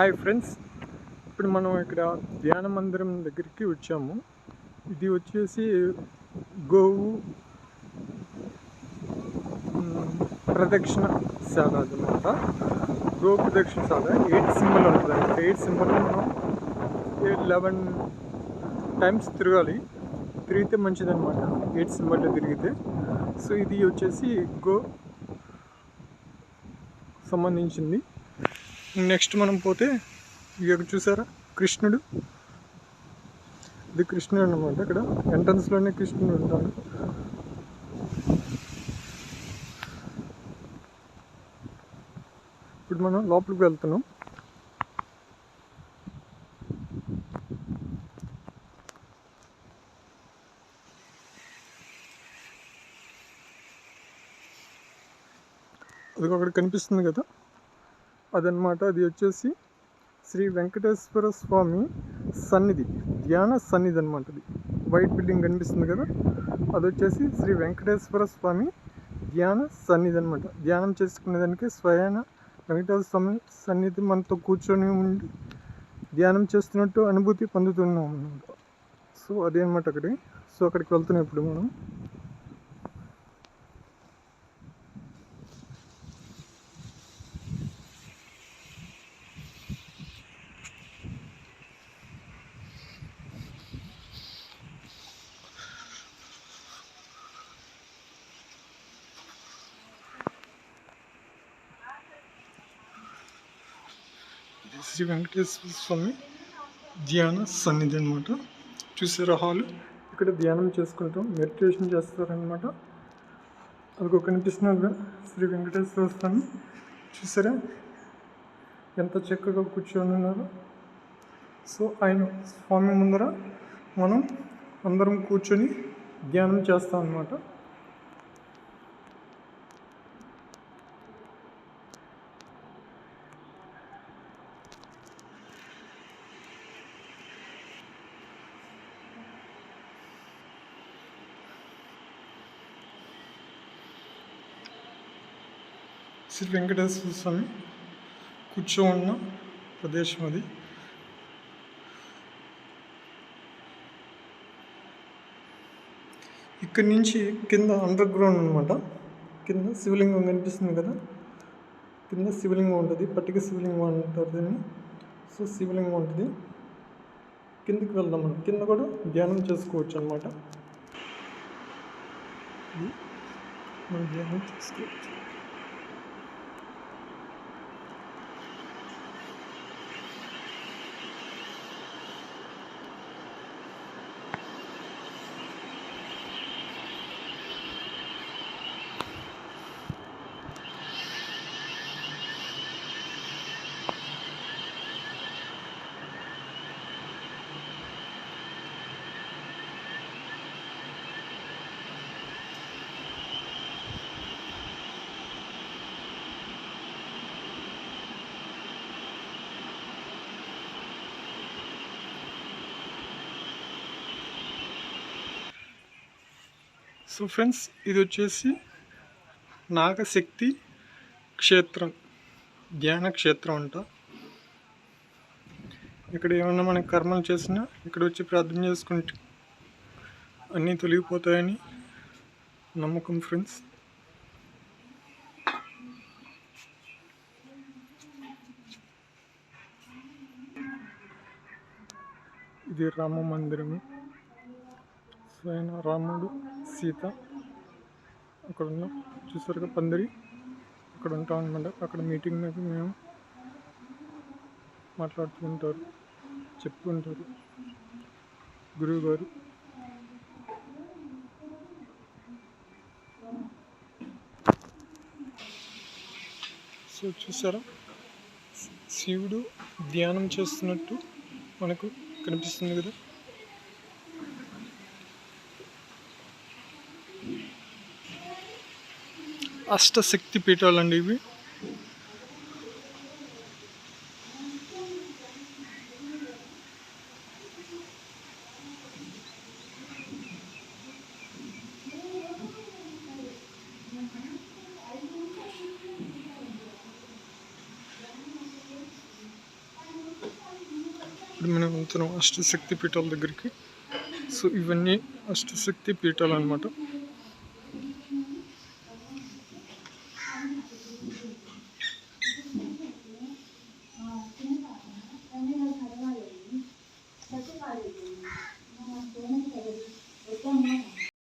Hi friends. ఇప్పుడు మనం ఇక్కడ ధ్యాన మందిరం దగ్గరికి వచ్చాము. ఇది వచ్చేసి గోవు ప్రదక్షిణ శాల అనమాట గో ప్రదక్షిణ శాల. ఎయిట్ సింబల్ ఉంటుంది ఎయిట్ సింబల్ మనం ఎయిట్ లెవెన్ టైమ్స్ తిరగాలి. తిరిగితే మంచిదన్నమాట. ఎయిట్ సింబల్లో తిరిగితే. సో ఇది వచ్చేసి గో సంబంధించింది. నెక్స్ట్ మనం పోతే ఇక్కడ చూసారా? కృష్ణుడు. ఇది కృష్ణుడు అనమాట ఇక్కడ ఎంట్రన్స్లోనే కృష్ణుడు ఉంటాడు. ఇప్పుడు మనం లోపలికి వెళ్తున్నాం. అది అక్కడ కనిపిస్తుంది కదా? అదనమాట అది వచ్చేసి శ్రీ వెంకటేశ్వర స్వామి సన్నిధి ధ్యాన సన్నిధి అనమాట అది. వైట్ బిల్డింగ్ కనిపిస్తుంది కదా? అది వచ్చేసి శ్రీ వెంకటేశ్వర స్వామి ధ్యాన సన్నిధి అనమాట ధ్యానం చేసుకునేదానికి స్వయాన వెంకటేశ్వర స్వామి సన్నిధి మనతో కూర్చొని ఉండి ధ్యానం చేస్తున్నట్టు అనుభూతి పొందుతున్నాం అన్నమాట. సో అదే అనమాట అక్కడి సో అక్కడికి వెళ్తున్నాం ఇప్పుడు మనం. ఇది శ్రీ వెంకటేశ్వర స్వామి ధ్యాన సన్నిధి అనమాట చూసారా హాల్? ఇక్కడ ధ్యానం చేసుకుంటాం మెడిటేషన్ చేస్తారనమాట అదిగో కనిపిస్తున్నారు శ్రీ వెంకటేశ్వర స్వామి. చూసారా? ఎంత చక్కగా కూర్చొని ఉన్నారు. సో ఆయన స్వామి ముందర మనం అందరం కూర్చొని ధ్యానం చేస్తాం అన్నమాట శ్రీ వెంకటేశ్వర స్వామి కూర్చో ఉన్న ప్రదేశం అది. ఇక్కడి నుంచి కింద అండర్ గ్రౌండ్ అనమాట కింద శివలింగం కనిపిస్తుంది కదా. కింద శివలింగం ఉంటుంది పట్టిక శివలింగం అంటారు దీన్ని. సో శివలింగం ఉంటుంది. కిందకి వెళ్దాం మనం. కింద కూడా ధ్యానం చేసుకోవచ్చు అనమాట మనం ధ్యానం చేసుకోవచ్చు. సో ఫ్రెండ్స్ ఇది వచ్చేసి నాగశక్తి క్షేత్రం ధ్యాన క్షేత్రం అంట. ఇక్కడ ఏమన్నా మనకి కర్మలు చేసినా ఇక్కడ వచ్చి ప్రార్థన చేసుకుంటే అన్నీ తొలగిపోతాయని నమ్మకం ఫ్రెండ్స్ ఇది రామ మందిరము. స్వయం రాముడు సీత. అక్కడ ఉన్న చూసారుగా పందిరి. అక్కడ ఉంటాం అనమాట అక్కడ మీటింగ్ మీద మేము మాట్లాడుతూ ఉంటారు చెప్తూ గురువు గారు సో చూసారా? శివుడు ధ్యానం చేస్తున్నట్టు మనకు కనిపిస్తుంది కదా? అష్టశక్తి పీఠాలండి ఇవి. ఇప్పుడు మనం వెళ్తున్నాం అష్టశక్తి పీఠాల దగ్గరికి. సో ఇవన్నీ అష్టశక్తి పీఠాలు అనమాట